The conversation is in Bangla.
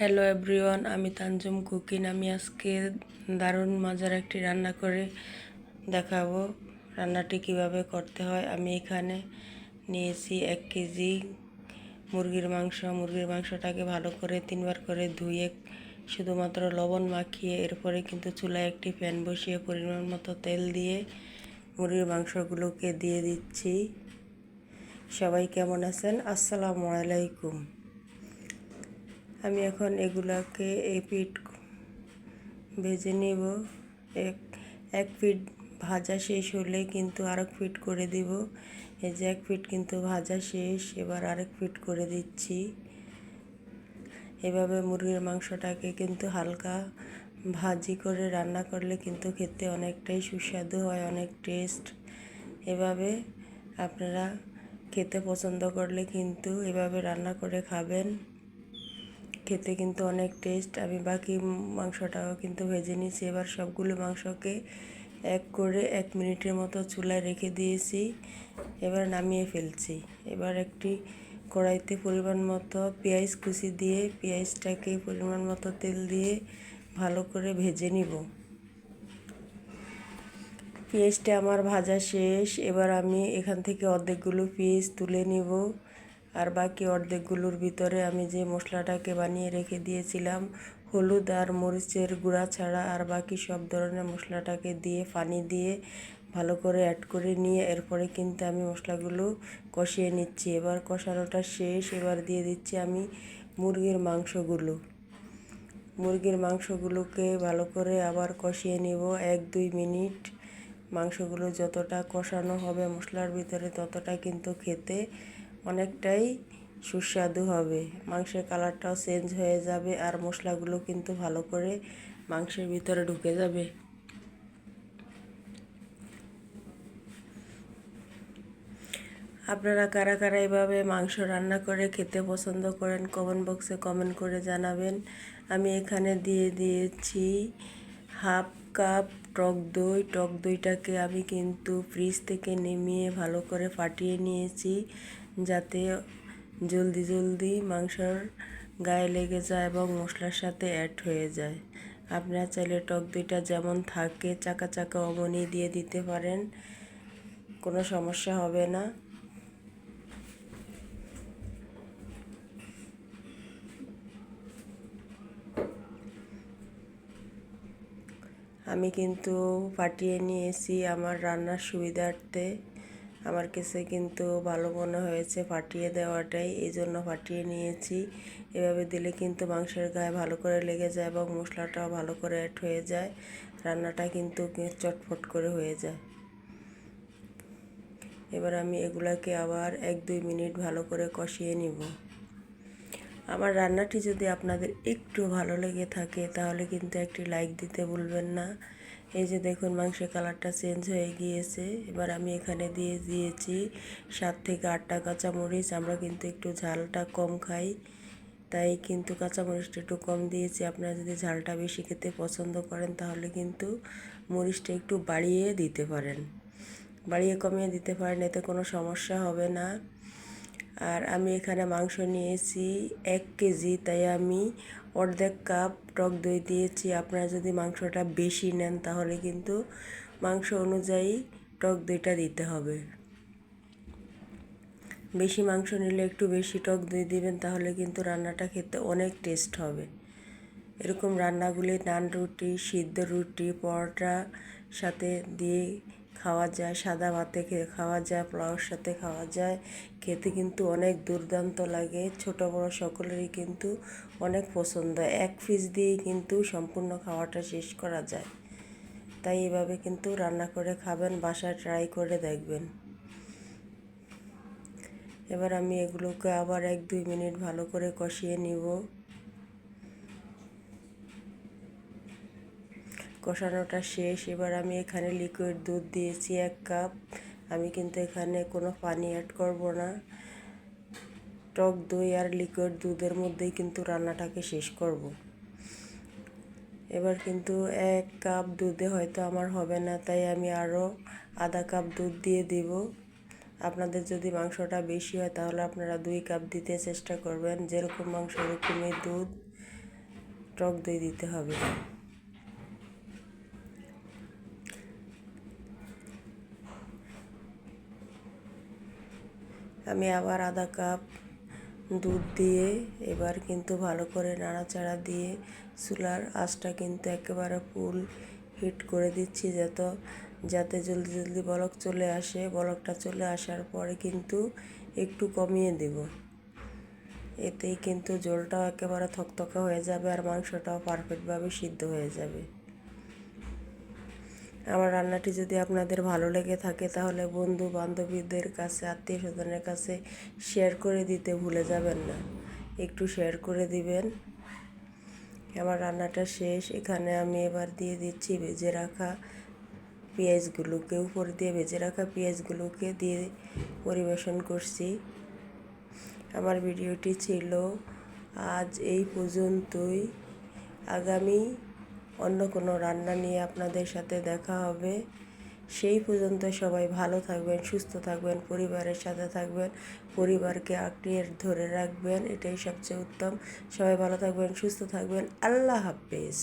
হ্যালো এভরিওয়ান আমি তানজুম কুকিন আমি আজকে দারুণ মজার একটি রান্না করে দেখাবো। রান্নাটি কীভাবে করতে হয়? আমি এখানে নিয়েছি এক কেজি মুরগির মাংস। মুরগির মাংসটাকে ভালো করে তিনবার করে ধুয়ে শুধুমাত্র লবণ মাখিয়ে, এরপরে কিন্তু চুলায় একটি প্যান বসিয়ে পরিমাণ মতো তেল দিয়ে মুরগির মাংসগুলোকে দিয়ে দিচ্ছি। সবাই কেমন আছেন? আসসালামু আলাইকুম। আমি এখন এগুলাকে এই পিঠ ভেজে নেব। এক এক ফিট ভাজা শেষ হলে কিন্তু আরেক ফিট করে দিব। এই যে এক ফিট কিন্তু ভাজা শেষ, এবার আরেক ফিট করে দিচ্ছি। এভাবে মুরগির মাংসটাকে কিন্তু হালকা ভাজি করে রান্না করলে কিন্তু খেতে অনেকটাই সুস্বাদু হয়, অনেক টেস্ট। এভাবে আপনারা খেতে পছন্দ করলে কিন্তু এভাবে রান্না করে খাবেন। খেতে কিন্তু অনেক টেস্ট আমি বাকি মাংসটাও কিন্তু ভেজে নিয়েছি। এবার সবগুলো মাংসকে এক করে এক মিনিটের মতো চুলায় রেখে দিয়েছি। এবার নামিয়ে ফেলছি। এবার একটি কড়াইতে পরিমাণ মতো পেঁয়াজ কুচি দিয়ে, পেঁয়াজটাকে পরিমাণ মতো তেল দিয়ে ভালো করে ভেজে নিব। পেঁয়াজটা আমার ভাজা শেষ। এবার আমি এখান থেকে অর্ধেকগুলো পেঁয়াজ তুলে নিব। আর বাকি অর্ধেকগুলোর ভিতরে আমি যে মশলাটাকে বানিয়ে রেখে দিয়েছিলাম, হলুদ আর মরিচের গুঁড়া ছাড়া আর বাকি সব ধরনের মশলাটাকে দিয়ে পানি দিয়ে ভালো করে অ্যাড করে নিয়ে এরপরে কিন্তু আমি মশলাগুলো কষিয়ে নিচ্ছি। এবার কষানোটা শেষ, এবার দিয়ে দিচ্ছি আমি মুরগির মাংসগুলো। মুরগির মাংসগুলোকে ভালো করে আবার কষিয়ে নিব। এক, দুই মিনিট মাংসগুলো যতটা কষানো হবে মশলার ভিতরে ততটা কিন্তু খেতে অনেকটাই সুস্বাদু হবে। মাংসের কালারটাও চেঞ্জ হয়ে যাবে আর মশলাগুলো কিন্তু ভালো করে মাংসের ভিতরে ঢুকে যাবে। আপনারা কারা কারা এভাবে মাংস রান্না করে খেতে পছন্দ করেন কমেন্ট বক্সে কমেন্ট করে জানাবেন। আমি এখানে দিয়ে দিয়েছি হাফ কাপ টক দই। টক দইটাকে আমি কিন্তু ফ্রিজ থেকে নেমিয়ে ভালো করে ফাটিয়ে নিয়েছি। যাতে জলদি জলদি মাংসর গায়ে লেগে যায় এবং মশলার সাথে অ্যাড হয়ে যায়। আপনারা চাইলে টক দইটা যেমন থাকে, চাকা চাকা অমনি দিয়ে দিতে পারেন। কোনো সমস্যা হবে না। আমি কিন্তু ফাটিয়ে নিয়েছি আমার রান্নার সুবিধার্থে। আমার কাছে কিন্তু ভালো মনে হয়েছে ফাটিয়ে দেওয়াটাই, এই জন্য ফাটিয়ে নিয়েছি। এভাবে দিলে কিন্তু মাংসের গায়ে ভালো করে লেগে যায় এবং মশলাটাও ভালো করে অ্যাড হয়ে যায়। রান্নাটা কিন্তু চটফট করে হয়ে যায়। এবার আমি এগুলাকে আবার এক দুই মিনিট ভালো করে কষিয়ে নিব। আমার রান্নাটি যদি আপনাদের একটু ভালো লেগে থাকে, তাহলে কিন্তু একটি লাইক দিতে ভুলবেন না। এই যে দেখুন, মাংসের কালারটা চেঞ্জ হয়ে গিয়েছে। এবার আমি এখানে দিয়ে দিয়েছি সাত থেকে আটটা কাঁচামরিচ। আমরা কিন্তু একটু ঝালটা কম খাই, তাই কিন্তু কাঁচামরিচটা একটু কম দিয়েছি। আপনারা যদি ঝালটা বেশি খেতে পছন্দ করেন, তাহলে কিন্তু মরিচটা একটু বাড়িয়ে দিতে পারেন। বাড়িয়ে কমিয়ে দিতে পারেন, এতে কোনো সমস্যা হবে না। আর আমি এখানে মাংস নিয়েছি এক কেজি, তাই আমি অর্ধেক কাপ টক দই দিয়েছি। আপনারা যদি মাংসটা বেশি নেন, তাহলে কিন্তু মাংস অনুযায়ী টক দইটা দিতে হবে। বেশি মাংস নিলে একটু বেশি টক দই দিবেন, তাহলে কিন্তু রান্নাটা খেতে অনেক টেস্ট হবে। এরকম রান্নাগুলি নান রুটি, সিদ্ধ রুটি, পরোটা সাথে দিয়ে খাওয়া যায়, সাদা ভাতে খাওয়া যায় পোলাওর সাথে খাওয়া যায়। খেতে কিন্তু অনেক দুর্দান্ত লাগে। ছোট, বড় সকলেরই কিন্তু অনেক পছন্দ। এক পিস দিয়েই কিন্তু সম্পূর্ণ খাওয়াটা শেষ করা যায়। তাই এভাবে কিন্তু রান্না করে খাবেন, বাসায় ট্রাই করে দেখবেন। এবার আমি এগুলোকে আবার এক দুই মিনিট ভালো করে কষিয়ে নিব। কষানোটা শেষ। এবার আমি এখানে লিকুইড দুধ দিয়েছি এক কাপ আমি কিন্তু এখানে কোনো পানি অ্যাড করব না। টক দই আর লিকুইড দুধের মধ্যেই কিন্তু রান্নাটাকে শেষ করব। এবার কিন্তু এক কাপ দুধে হয়তো আমার হবে না, তাই আমি আরও আধা কাপ দুধ দিয়ে দিব। আপনাদের যদি মাংসটা বেশি হয়, তাহলে আপনারা দুই কাপ দিতে চেষ্টা করবেন। যেরকম মাংস ওরকমই দুধ টক দই দিতে হবে। আমি আবার আধা কাপ দুধ দিয়ে এবার কিন্তু ভালো করে নাড়াচাড়া দিয়ে চুলার আঁচটা কিন্তু একেবারে ফুল হিট করে দিচ্ছি যত, যাতে জলদি জলদি বলক চলে আসে। বলকটা চলে আসার পরে কিন্তু একটু কমিয়ে দেব। এতেই কিন্তু জলটাও একেবারে থকথকা হয়ে যাবে আর মাংসটাও পারফেক্টভাবে সিদ্ধ হয়ে যাবে। আমার রান্নাটি যদি আপনাদের ভালো লেগে থাকে তাহলে বন্ধু বান্ধবীদের কাছে আত্মীয় স্বজনের কাছে শেয়ার করে দিতে ভুলে যাবেন না। একটু শেয়ার করে দিবেন। আমার রান্নাটা শেষ। এখানে আমি এবার দিয়ে দিচ্ছি ভেজে রাখা পেঁয়াজগুলোকে। উপর দিয়ে ভেজে রাখা পেঁয়াজগুলোকে দিয়ে পরিবেশন করছি। আমার ভিডিওটি ছিল আজ এই পর্যন্তই। আগামী অন্য কোনো রান্না নিয়ে আপনাদের সাথে দেখা হবে। সেই পর্যন্ত সবাই ভালো থাকবেন, সুস্থ থাকবেন, পরিবারের সাথে থাকবেন, পরিবারকে আঁকড়িয়ে ধরে রাখবেন, এটাই সবচেয়ে উত্তম। সবাই ভালো থাকবেন, সুস্থ থাকবেন। আল্লাহ হাফেজ।